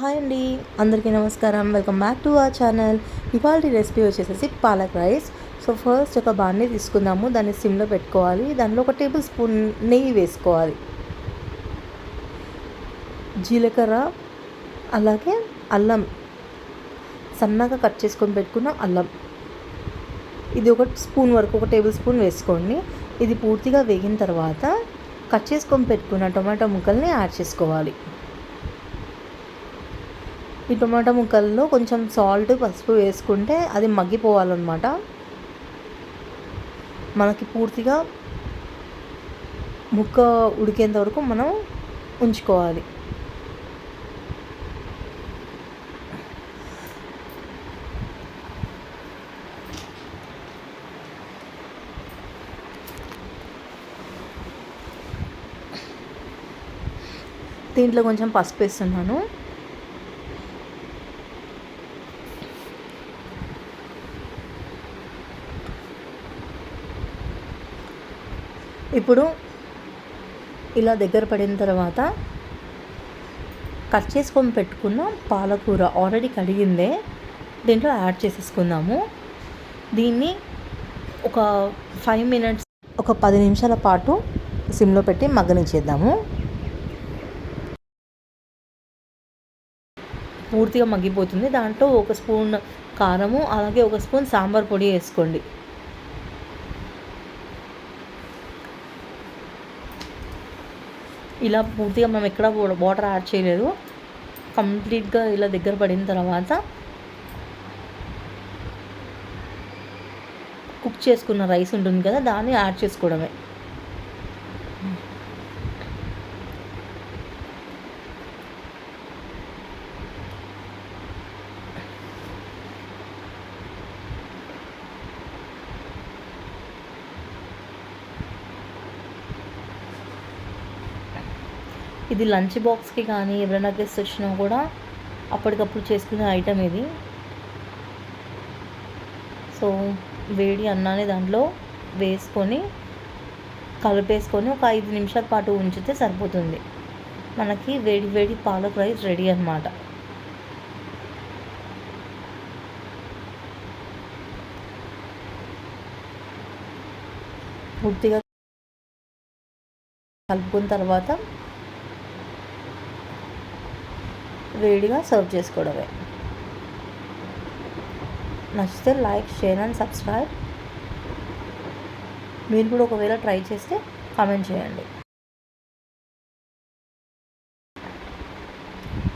Hi అండి అందరికీ నమస్కారం. Welcome back to our channel. ఇవాళ రెసిపీ వచ్చేసేసి పాలక్ రైస్. సో ఫస్ట్ ఒక బాండి తీసుకుందాము. దాన్ని సిమ్లో పెట్టుకోవాలి. దానిలో ఒక టేబుల్ స్పూన్ నెయ్యి వేసుకోవాలి. జీలకర్ర అలాగే అల్లం. సన్నగా కట్ చేసుకొని పెట్టుకున్న అల్లం. ఇది ఒక స్పూన్ వరకు ఒక టేబుల్ స్పూన్ వేసుకోండి. ఇది పూర్తిగా వేగిన తర్వాత కట్ చేసుకొని పెట్టుకున్న టొమాటో ముక్కల్ని యాడ్ చేసుకోవాలి. ఈ టొమాటో ముక్కల్లో కొంచెం సాల్ట్ పసుపు వేసుకుంటే అది మగ్గిపోవాలన్నమాట. మనకి పూర్తిగా ముక్క ఉడికేంత వరకు మనం ఉంచుకోవాలి. దీంట్లో కొంచెం పసుపు వేస్తున్నాను. ఇప్పుడు ఇలా దగ్గర పడిన తర్వాత కట్ చేసుకొని పెట్టుకున్న పాలకూర ఆల్రెడీ కడిగిందే. దీంట్లో యాడ్ చేసేసుకుందాము. దీన్ని ఒక ఫైవ్ మినిట్స్ ఒక పది నిమిషాల పాటు సిమ్లో పెట్టి మగ్గనిచ్చేద్దాము. పూర్తిగా మగ్గిపోతుంది. దాంట్లో ఒక స్పూన్ కారము అలాగే ఒక స్పూన్ సాంబార్ పొడి వేసుకోండి. ఇలా పూర్తిగా మనం ఎక్కడ వాటర్ యాడ్ చేయలేదు. కంప్లీట్గా ఇలా దగ్గర పడిన తర్వాత కుక్ చేసుకున్న రైస్ ఉంటుంది కదా దాన్ని యాడ్ చేసుకోవడమే. ఇది లంచ్ బాక్స్కి కానీ ఎవరైనా గెస్ట్ వచ్చినా కూడా అప్పటికప్పుడు చేసుకునే ఐటమ్ ఇది. సో వేడి అన్నాన్ని దాంట్లో వేసుకొని కలిపేసుకొని ఒక ఐదు నిమిషాల పాటు ఉంచితే సరిపోతుంది. మనకి వేడి వేడి పాలక్ రైస్ రెడీ అనమాట పూర్తిగా కలుపుకున్న తర్వాత వేడిగా సర్వ్ చేసుకోవడమే. నచ్చితే లైక్ షేర్ అండ్ సబ్స్క్రైబ్. మీరు కూడా ఒకవేళ ట్రై చేస్తే కామెంట్ చేయండి.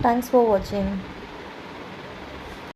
Thanks for watching